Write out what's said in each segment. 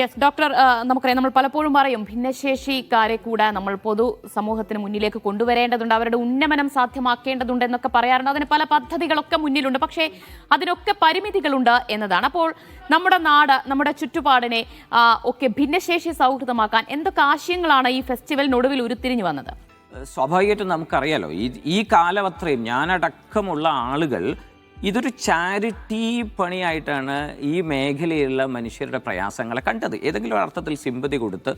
Yes doctor ആ, നമുക്കറിയാം നമ്മൾ പലപ്പോഴും പറയും ഭിന്നശേഷിക്കാരെ കൂടെ നമ്മൾ പൊതു സമൂഹത്തിന് മുന്നിലേക്ക് കൊണ്ടുവരേണ്ടതുണ്ട് അവരുടെ ഉന്നമനം സാധ്യമാക്കേണ്ടതുണ്ട് എന്നൊക്കെ പറയാറുണ്ട്. അതിന് പല പദ്ധതികളൊക്കെ മുന്നിലുണ്ട്. പക്ഷേ അതിനൊക്കെ പരിമിതികളുണ്ട് എന്നതാണ്. അപ്പോൾ നമ്മുടെ നാട് നമ്മുടെ ചുറ്റുപാടിനെ ഒക്കെ ഭിന്നശേഷി സൗഹൃദമാക്കാൻ എന്തൊക്കെ ആശയങ്ങളാണ് ഈ ഫെസ്റ്റിവലിനൊടുവിൽ ഉരുത്തിരിഞ്ഞു വന്നത്? സ്വാഭാവികമായിട്ടും നമുക്കറിയാലോ ഈ ഈ കാലവത്രയും ഞാനടക്കമുള്ള ആളുകൾ ഇതൊരു ചാരിറ്റി പണിയായിട്ടാണ് ഈ മേഖലയിലുള്ള മനുഷ്യരുടെ പ്രയാസങ്ങളെ കണ്ടത്. ഏതെങ്കിലും അർത്ഥത്തിൽ സിമ്പതി കൊടുത്ത്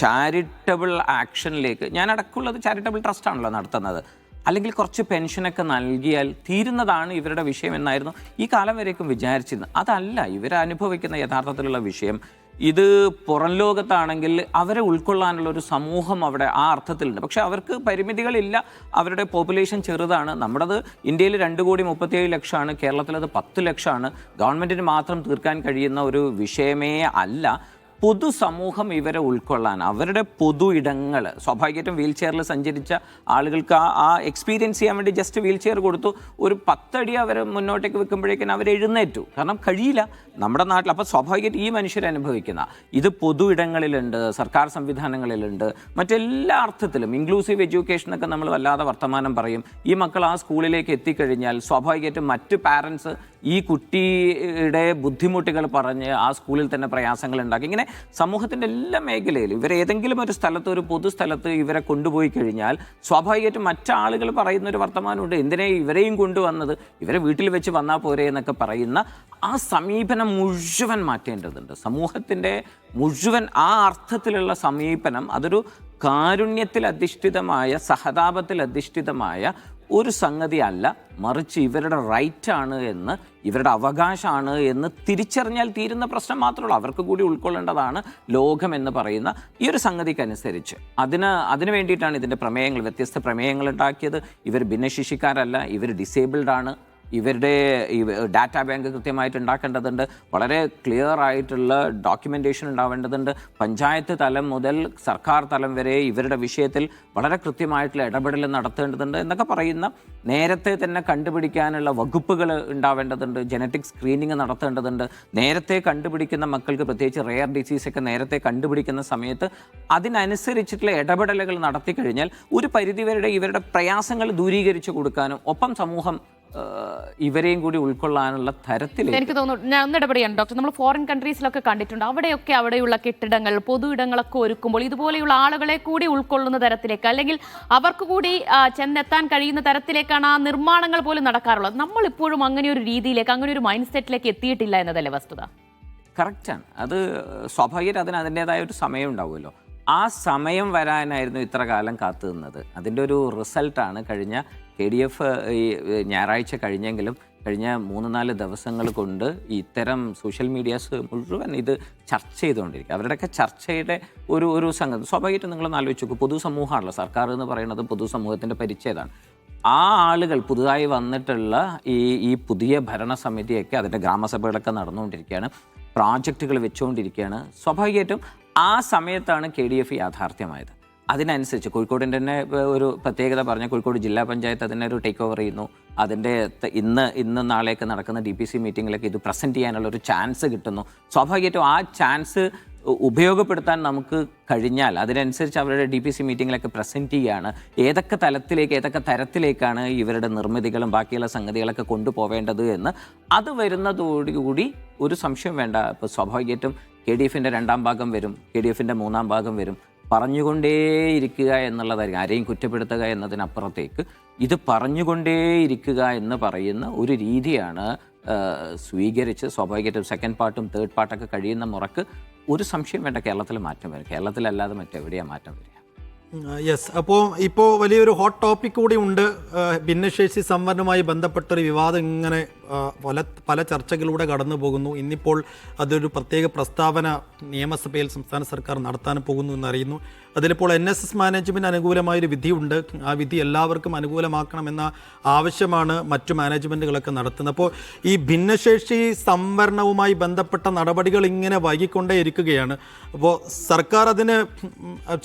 ചാരിറ്റബിൾ ആക്ഷനിലേക്ക് ഞാൻ അടക്കുള്ളത് ചാരിറ്റബിൾ ട്രസ്റ്റ് ആണല്ലോ നടത്തുന്നത്. അല്ലെങ്കിൽ കുറച്ച് പെൻഷനൊക്കെ നൽകിയാൽ തീരുന്നതാണ് ഇവരുടെ വിഷയം എന്നായിരുന്നു ഈ കാലം വരേക്കും വിചാരിച്ചിരുന്നത്. അതല്ല ഇവരനുഭവിക്കുന്ന യഥാർത്ഥത്തിലുള്ള വിഷയം ഇത് പുറം ലോകത്താണെങ്കിൽ അവരെ ഉൾക്കൊള്ളാനുള്ള ഒരു സമൂഹം അവിടെ ആ അർത്ഥത്തിലുണ്ട്. പക്ഷെ അവർക്ക് പരിമിതികളില്ല. അവരുടെ പോപ്പുലേഷൻ ചെറുതാണ്. നമ്മുടേത് ഇന്ത്യയിൽ രണ്ട് കോടി മുപ്പത്തിയേഴ് ലക്ഷമാണ്. കേരളത്തിലത് പത്ത് ലക്ഷമാണ്. ഗവൺമെന്റിന് മാത്രം തീർക്കാൻ കഴിയുന്ന ഒരു വിഷയമേ അല്ല. പൊതുസമൂഹം ഇവരെ ഉൾക്കൊള്ളാൻ അവരുടെ പൊതു ഇടങ്ങൾ സ്വാഭാവികമായിട്ടും വീൽ ചെയറിൽ സഞ്ചരിച്ച ആളുകൾക്ക് ആ ആ എക്സ്പീരിയൻസ് ചെയ്യാൻ വേണ്ടി ജസ്റ്റ് വീൽ ചെയർ കൊടുത്തു ഒരു പത്തടി അവർ മുന്നോട്ടേക്ക് വെക്കുമ്പോഴേക്കും അവർ എഴുന്നേറ്റു. കാരണം കഴിയില്ല നമ്മുടെ നാട്ടിൽ. അപ്പോൾ സ്വാഭാവികമായിട്ട് ഈ മനുഷ്യർ അനുഭവിക്കുന്ന ഇത് പൊതു ഇടങ്ങളിലുണ്ട് സർക്കാർ സംവിധാനങ്ങളിലുണ്ട് മറ്റെല്ലാ അർത്ഥത്തിലും ഇൻക്ലൂസീവ് എഡ്യൂക്കേഷൻ ഒക്കെ നമ്മൾ വല്ലാതെ വർത്തമാനം പറയും. ഈ മക്കൾ ആ സ്കൂളിലേക്ക് എത്തിക്കഴിഞ്ഞാൽ സ്വാഭാവികമായിട്ടും മറ്റ് പാരൻസ് ഈ കുട്ടിയുടെ ബുദ്ധിമുട്ടുകൾ പറഞ്ഞ് ആ സ്കൂളിൽ തന്നെ പ്രയാസങ്ങൾ ഉണ്ടാക്കി. ഇങ്ങനെ സമൂഹത്തിന്റെ എല്ലാ മേഖലയിലും ഇവർ ഏതെങ്കിലും ഒരു സ്ഥലത്ത് ഒരു പൊതുസ്ഥലത്ത് ഇവരെ കൊണ്ടുപോയി കഴിഞ്ഞാൽ സ്വാഭാവികമായിട്ടും മറ്റാളുകൾ പറയുന്ന ഒരു വർത്തമാനമുണ്ട്. എന്തിനെ ഇവരെയും കൊണ്ടുവന്നത്? ഇവരെ വീട്ടിൽ വെച്ച് വന്നാൽ പോരെ എന്നൊക്കെ പറയുന്ന ആ സമീപനം മുഴുവൻ മാറ്റേണ്ടതുണ്ട്. സമൂഹത്തിന്റെ മുഴുവൻ ആ അർത്ഥത്തിലുള്ള സമീപനം അതൊരു കാരുണ്യത്തിൽ അധിഷ്ഠിതമായ സഹതാപത്തിൽ അധിഷ്ഠിതമായ ഒരു സംഗതി അല്ല. മറിച്ച് ഇവരുടെ റൈറ്റ് ആണ് എന്ന് ഇവരുടെ അവകാശമാണ് എന്ന് തിരിച്ചറിഞ്ഞാൽ തീരുന്ന പ്രശ്നം മാത്രമേ ഉള്ളൂ. അവർക്ക് കൂടി ഉൾക്കൊള്ളേണ്ടതാണ് ലോകം എന്ന് പറയുന്ന ഈ ഒരു സംഗതിക്കനുസരിച്ച് അതിന് അതിന് വേണ്ടിയിട്ടാണ് ഇതിന്റെ പ്രമേയങ്ങൾ വ്യത്യസ്ത പ്രമേയങ്ങൾ ഉണ്ടാക്കിയത്. ഇവർ ഭിന്നശേഷിക്കാരല്ല ഇവർ ഡിസേബിൾഡ് ആണ്. ഇവരുടെ ഡാറ്റ ബാങ്ക് കൃത്യമായിട്ട് ഉണ്ടാക്കേണ്ടതുണ്ട്. വളരെ ക്ലിയർ ആയിട്ടുള്ള ഡോക്യുമെന്റേഷൻ ഉണ്ടാവേണ്ടതുണ്ട്. പഞ്ചായത്ത് തലം മുതൽ സർക്കാർ തലം വരെ ഇവരുടെ വിഷയത്തിൽ വളരെ കൃത്യമായിട്ടുള്ള ഇടപെടൽ നടത്തേണ്ടതുണ്ട് എന്നൊക്കെ പറയുന്ന നേരത്തെ തന്നെ കണ്ടുപിടിക്കാനുള്ള വകുപ്പുകൾ ഉണ്ടാവേണ്ടതുണ്ട്. ജനറ്റിക് സ്ക്രീനിങ് നടത്തേണ്ടതുണ്ട്. നേരത്തെ കണ്ടുപിടിക്കുന്ന മക്കൾക്ക് പ്രത്യേകിച്ച് റെയർ ഡിസീസൊക്കെ നേരത്തെ കണ്ടുപിടിക്കുന്ന സമയത്ത് അതിനനുസരിച്ചിട്ടുള്ള ഇടപെടലുകൾ നടത്തി കഴിഞ്ഞാൽ ഒരു പരിധിവരെ ഇവരുടെ പ്രയാസങ്ങൾ ദൂരീകരിച്ചു കൊടുക്കാനും ഒപ്പം സമൂഹം ഇവരെയും കൂടി ഉൾക്കൊള്ളാനുള്ള തരത്തിൽ എനിക്ക് തോന്നുന്നു ഞാൻ ഒന്ന് ഡോക്ടർ നമ്മൾ ഫോറിൻ കൺട്രീസിലൊക്കെ കണ്ടിട്ടുണ്ട്. അവിടെയൊക്കെ അവിടെയുള്ള കെട്ടിടങ്ങൾ പൊതു ഇടങ്ങളൊക്കെ ഒരുക്കുമ്പോൾ ഇതുപോലെയുള്ള ആളുകളെ കൂടി ഉൾക്കൊള്ളുന്ന തരത്തിലേക്ക് അല്ലെങ്കിൽ അവർക്ക് കൂടി ചെന്നെത്താൻ കഴിയുന്ന തരത്തിലേക്കാണ് ആ നിർമ്മാണങ്ങൾ പോലും നടക്കാറുള്ളത്. നമ്മൾ ഇപ്പോഴും അങ്ങനെ ഒരു രീതിയിലേക്ക് അങ്ങനെ ഒരു മൈൻഡ് സെറ്റിലേക്ക് എത്തിയിട്ടില്ല എന്നതല്ലേ വസ്തുത? കറക്റ്റാണ് അത് സ്വാഭാവികം അതിന് അതിന്റെതായ ഒരു സമയം ഉണ്ടാവുമല്ലോ. ആ സമയം വരാനായിരുന്നു ഇത്ര കാലം കാത്തു നിന്നത്. അതിന്റെ ഒരു റിസൾട്ടാണ് കഴിഞ്ഞ കെ ഡി എഫ് ഈ ഞായറാഴ്ച കഴിഞ്ഞെങ്കിലും കഴിഞ്ഞ മൂന്ന് നാല് ദിവസങ്ങൾ കൊണ്ട് ഇത്തരം സോഷ്യൽ മീഡിയാസ് മുഴുവൻ ഇത് ചർച്ച ചെയ്തുകൊണ്ടിരിക്കുക അവരുടെയൊക്കെ ചർച്ചയുടെ ഒരു ഒരു സംഗതി. സ്വാഭാവികമായിട്ടും നിങ്ങളൊന്ന് ആലോചിച്ച് നോക്കും. പൊതുസമൂഹമാണല്ലോ. സർക്കാർ എന്ന് പറയുന്നത് പൊതുസമൂഹത്തിന്റെ പരിച്ഛേദമാണ് ആ ആളുകൾ പുതുതായി വന്നിട്ടുള്ള ഈ ഈ പുതിയ ഭരണസമിതിയൊക്കെ അതിന്റെ ഗ്രാമസഭകളൊക്കെ നടന്നുകൊണ്ടിരിക്കുകയാണ്. പ്രോജക്റ്റുകൾ വെച്ചുകൊണ്ടിരിക്കുകയാണ്. സ്വാഭാവികമായിട്ടും ആ സമയത്താണ് കെ ഡി എഫ് യാഥാർത്ഥ്യമായത്. അതിനനുസരിച്ച് കോഴിക്കോടിന്റെ തന്നെ ഒരു പ്രത്യേകത പറഞ്ഞ കോഴിക്കോട് ജില്ലാ പഞ്ചായത്ത് അതിനെ ഒരു ടേക്ക് ഓവർ ചെയ്യുന്നു. അതിന്റെ ഇന്ന് ഇന്ന് നാളെയൊക്കെ നടക്കുന്ന ഡി പി സി മീറ്റിങ്ങിലൊക്കെ ഇത് പ്രസന്റ് ചെയ്യാനുള്ള ഒരു ചാൻസ് കിട്ടുന്നു. സ്വാഭാവികമായിട്ടും ആ ചാൻസ് ഉപയോഗപ്പെടുത്താൻ നമുക്ക് കഴിഞ്ഞാൽ അതിനനുസരിച്ച് അവരുടെ ഡി പി സി മീറ്റിങ്ങിലൊക്കെ പ്രസന്റ് ചെയ്യുകയാണ് ഏതൊക്കെ തലത്തിലേക്ക് ഏതൊക്കെ തരത്തിലേക്കാണ് ഇവരുടെ നിർമ്മിതികളും ബാക്കിയുള്ള സംഗതികളൊക്കെ കൊണ്ടുപോവേണ്ടത് എന്ന് അത് വരുന്നതോടുകൂടി ഒരു സംശയം വേണ്ട. ഇപ്പോൾ സ്വാഭാവികമായിട്ടും കെ ഡി എഫിന്റെ രണ്ടാം ഭാഗം വരും. കെ ഡി എഫിന്റെ മൂന്നാം ഭാഗം വരും. പറഞ്ഞുകൊണ്ടേയിരിക്കുക എന്നുള്ളതായിരിക്കും. ആരെയും കുറ്റപ്പെടുത്തുക എന്നതിനപ്പുറത്തേക്ക് ഇത് പറഞ്ഞുകൊണ്ടേയിരിക്കുക എന്ന് പറയുന്ന ഒരു രീതിയാണ് സ്വീകരിച്ച് സ്വാഭാവികമായിട്ടും സെക്കൻഡ് പാർട്ടും തേർഡ് പാർട്ടൊക്കെ കഴിയുന്ന മുറക്ക് ഒരു സംശയം വേണ്ട കേരളത്തിൽ മാറ്റം വരും. കേരളത്തിലല്ലാതെ മറ്റെവിടെയാണ് മാറ്റം വരിക? യെസ് അപ്പോൾ ഇപ്പോൾ വലിയൊരു ഹോട്ട് ടോപ്പിക് കൂടി ഉണ്ട്. ഭിന്നശേഷി സംവരണവുമായി ബന്ധപ്പെട്ടൊരു വിവാദം ഇങ്ങനെ പല പല ചർച്ചകളിലൂടെ കടന്നു പോകുന്നു. ഇന്നിപ്പോൾ അതൊരു പ്രത്യേക പ്രസ്താവന നിയമസഭയിൽ സംസ്ഥാന സർക്കാർ നടത്താൻ പോകുന്നു എന്നറിയുന്നു. അതിലിപ്പോൾ എൻ എസ് എസ് മാനേജ്മെന്റ് അനുകൂലമായൊരു വിധിയുണ്ട്. ആ വിധി എല്ലാവർക്കും അനുകൂലമാക്കണമെന്ന ആവശ്യമാണ് മറ്റു മാനേജ്മെന്റുകളൊക്കെ നടത്തുന്നത്. അപ്പോൾ ഈ ഭിന്നശേഷി സംവരണവുമായി ബന്ധപ്പെട്ട നടപടികൾ ഇങ്ങനെ വൈകിക്കൊണ്ടേ ഇരിക്കുകയാണ് അപ്പോൾ സർക്കാർ അതിന്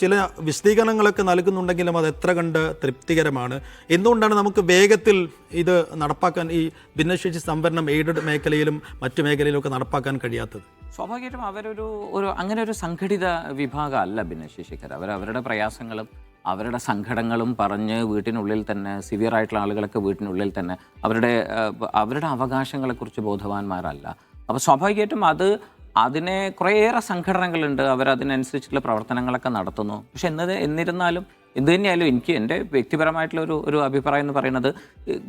ചില വിശദീകരണങ്ങളൊക്കെ നൽകുന്നുണ്ടെങ്കിലും അത് എത്ര കണ്ട് തൃപ്തികരമാണ്. എന്തുകൊണ്ടാണ് നമുക്ക് വേഗത്തിൽ ഇത് നടപ്പാക്കാൻ ഈ ഭിന്നശേഷി സംവരണം എയ്ഡഡ് മേഖലയിലും മറ്റു മേഖലയിലും ഒക്കെ നടപ്പാക്കാൻ കഴിയാത്തത്. സ്വാഭാവികമായിട്ടും അവരൊരു ഒരു അങ്ങനെ ഒരു സംഘടിത വിഭാഗം അല്ല ഭിന്നശേഷിക്കാർ അവർ അവരുടെ പ്രയാസങ്ങളും അവരുടെ സങ്കടങ്ങളും പറഞ്ഞ് വീട്ടിനുള്ളിൽ തന്നെ സിവിയർ ആയിട്ടുള്ള ആളുകളൊക്കെ വീട്ടിനുള്ളിൽ തന്നെ അവരുടെ അവരുടെ അവകാശങ്ങളെക്കുറിച്ച് ബോധവാന്മാരല്ല. അപ്പോൾ സ്വാഭാവികമായിട്ടും അത് അതിനെ കുറേയേറെ സംഘടനകളുണ്ട്. അവരതിനനുസരിച്ചുള്ള പ്രവർത്തനങ്ങളൊക്കെ നടത്തുന്നു. പക്ഷെ എന്നത് എന്നിരുന്നാലും എന്ത് തന്നെയായാലും എനിക്ക് എന്റെ വ്യക്തിപരമായിട്ടുള്ള ഒരു ഒരു അഭിപ്രായം എന്ന് പറയുന്നത്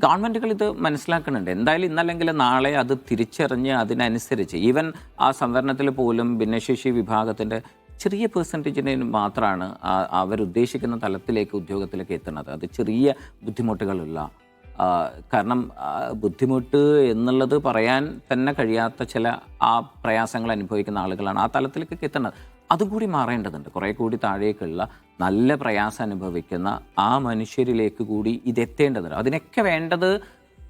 ഗവൺമെന്റുകൾ ഇത് മനസ്സിലാക്കുന്നുണ്ട്. എന്തായാലും ഇന്നല്ലെങ്കിൽ നാളെ അത് തിരിച്ചറിഞ്ഞ് അതിനനുസരിച്ച് ഈവൻ ആ സംവരണത്തിൽ പോലും ഭിന്നശേഷി വിഭാഗത്തിന്റെ ചെറിയ പെർസെന്റേജിന് മാത്രമാണ് അവരുദ്ദേശിക്കുന്ന തലത്തിലേക്ക് ഉദ്യോഗത്തിലേക്ക് എത്തുന്നത്. അത് ചെറിയ ബുദ്ധിമുട്ടുകളുള്ള കാരണം ബുദ്ധിമുട്ട് എന്നുള്ളത് പറയാൻ തന്നെ കഴിയാത്ത ചില ആ പ്രയാസങ്ങൾ അനുഭവിക്കുന്ന ആളുകളാണ് ആ തലത്തിലേക്ക് എത്തുന്നത്. അതുകൂടി മാറേണ്ടതുണ്ട്. കുറേ കൂടി താഴേക്കുള്ള നല്ല പ്രയാസം അനുഭവിക്കുന്ന ആ മനുഷ്യരിലേക്ക് കൂടി ഇതെത്തേണ്ടതുണ്ട്. അതിനൊക്കെ വേണ്ടത്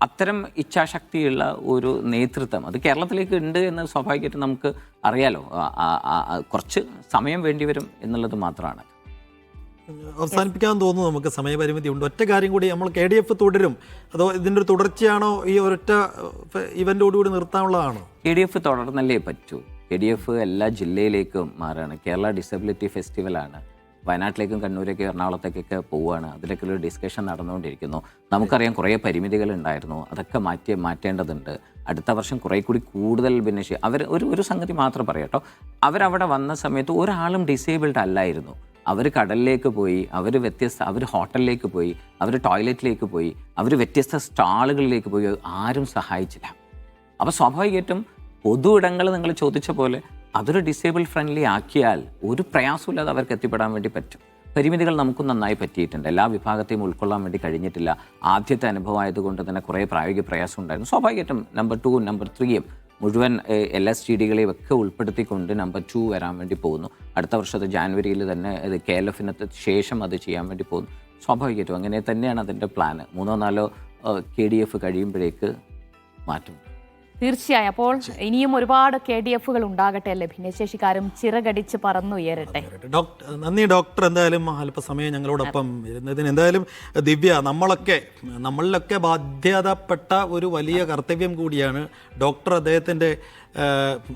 അത്തരം ഇച്ഛാശക്തിയുള്ള ഒരു നേതൃത്വം. അത് കേരളത്തിലേക്ക് ഉണ്ട് എന്ന് സ്വാഭാവികമായിട്ട് നമുക്ക് അറിയാലോ. കുറച്ച് സമയം വേണ്ടിവരും എന്നുള്ളത് മാത്രമാണ്. അവസാനിപ്പിക്കാൻ തോന്നുന്നു നമുക്ക് സമയപരിമിതി ഉണ്ട്. ഒറ്റ കാര്യം കൂടി നമ്മൾ കെ ഡി എഫ് തുടരും. അതോ ഇതിന്റെ ഒരു തുടർച്ചയാണോ ഈ ഒരൊറ്റ ഇവന്റോടുകൂടി നിർത്താനുള്ളതാണോ? കെ ഡി എഫ് തുടർന്നല്ലേ പറ്റൂ. കെ ഡി എഫ് എല്ലാ ജില്ലയിലേക്കും മാറുകയാണ് കേരള ഡിസബിലിറ്റി ഫെസ്റ്റിവലാണ് വയനാട്ടിലേക്കും കണ്ണൂരേക്കും എറണാകുളത്തേക്കൊക്കെ പോവുകയാണ്. അതിലൊക്കെ ഒരു ഡിസ്കഷൻ നടന്നുകൊണ്ടിരിക്കുന്നു. നമുക്കറിയാം കുറേ പരിമിതികൾ ഉണ്ടായിരുന്നു. അതൊക്കെ മാറ്റി മാറ്റേണ്ടതുണ്ട്. അടുത്ത വർഷം കുറേ കൂടി കൂടുതൽ ഭിന്നശേഷി അവർ ഒരു ഒരു സംഗതി മാത്രം പറയാട്ടോ അവരവിടെ വന്ന സമയത്ത് ഒരാളും ഡിസേബിൾഡ് അല്ലായിരുന്നു. അവർ കടലിലേക്ക് പോയി അവർ വ്യത്യസ്ത അവർ ഹോട്ടലിലേക്ക് പോയി അവർ ടോയ്ലറ്റിലേക്ക് പോയി അവർ വ്യത്യസ്ത സ്റ്റാളുകളിലേക്ക് പോയി ആരും സഹായിച്ചില്ല. അപ്പോൾ സ്വാഭാവികമായിട്ടും പൊതു ഇടങ്ങൾ നിങ്ങൾ ചോദിച്ച പോലെ അതൊരു ഡിസേബിൾ ഫ്രണ്ട്ലി ആക്കിയാൽ ഒരു പ്രയാസമില്ലാതെ അവർക്ക് എത്തിപ്പെടാൻ വേണ്ടി പറ്റും. പരിമിതികൾ നമുക്കും നന്നായി പറ്റിയിട്ടുണ്ട്. എല്ലാ വിഭാഗത്തെയും ഉൾക്കൊള്ളാൻ വേണ്ടി കഴിഞ്ഞിട്ടില്ല. ആദ്യത്തെ അനുഭവമായതുകൊണ്ട് തന്നെ കുറേ പ്രായോഗിക പ്രയാസം ഉണ്ടായിരുന്നു. സ്വാഭാവികമായിട്ടും നമ്പർ ടു നമ്പർ ത്രീയും മുഴുവൻ എൽ എസ് ടി ഡികളെയും ഒക്കെ ഉൾപ്പെടുത്തിക്കൊണ്ട് നമ്പർ ടു വരാൻ വേണ്ടി പോകുന്നു. അടുത്ത വർഷത്തെ ജാനുവരിയിൽ തന്നെ ഇത് കെ എൽ എഫിന് ശേഷം അത് ചെയ്യാൻ വേണ്ടി പോകുന്നു. സ്വാഭാവികമായിട്ടും അങ്ങനെ തന്നെയാണ് അതിന്റെ പ്ലാന് മൂന്നോ നാലോ കെ ഡി എഫ് കഴിയുമ്പോഴേക്ക് മാറ്റും തീർച്ചയായും. അപ്പോൾ ഇനിയും ഒരുപാട് കെ ഡി എഫുകൾ ഉണ്ടാകട്ടെ അല്ലേ? ഭിന്നശേഷിക്കാരും ചിറകടിച്ച് പറന്നുയരട്ടെ ഡോക്ടർ നന്ദി ഡോക്ടർ. എന്തായാലും അല്പസമയം ഞങ്ങളോടൊപ്പം ഇരുന്നതിന് എന്തായാലും ദിവ്യ നമ്മളൊക്കെ നമ്മളിലൊക്കെ ബാധ്യതപ്പെട്ട ഒരു വലിയ കർത്തവ്യം കൂടിയാണ് ഡോക്ടർ അദ്ദേഹത്തിന്റെ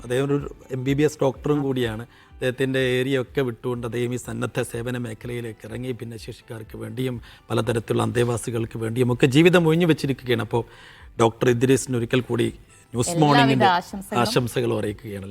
അദ്ദേഹം ഒരു എം ബി ബി എസ് ഡോക്ടറും കൂടിയാണ്. അദ്ദേഹത്തിന്റെ ഏരിയ ഒക്കെ വിട്ടുകൊണ്ട് അദ്ദേഹം ഈ സന്നദ്ധ സേവന മേഖലയിലേക്ക് ഇറങ്ങി ഭിന്നശേഷിക്കാർക്ക് വേണ്ടിയും പലതരത്തിലുള്ള അന്തേവാസികൾക്ക് വേണ്ടിയും ഒക്കെ ജീവിതം ഒഴിഞ്ഞു വെച്ചിരിക്കുകയാണ്. അപ്പോൾ ഡോക്ടർ ഇദ്രീസിന് ഒരിക്കൽ കൂടി ന്യൂസ് മോർണിംഗിന്റെ ആശംസകളും. ആശംസകൾ അറിയിക്കുകയാണ്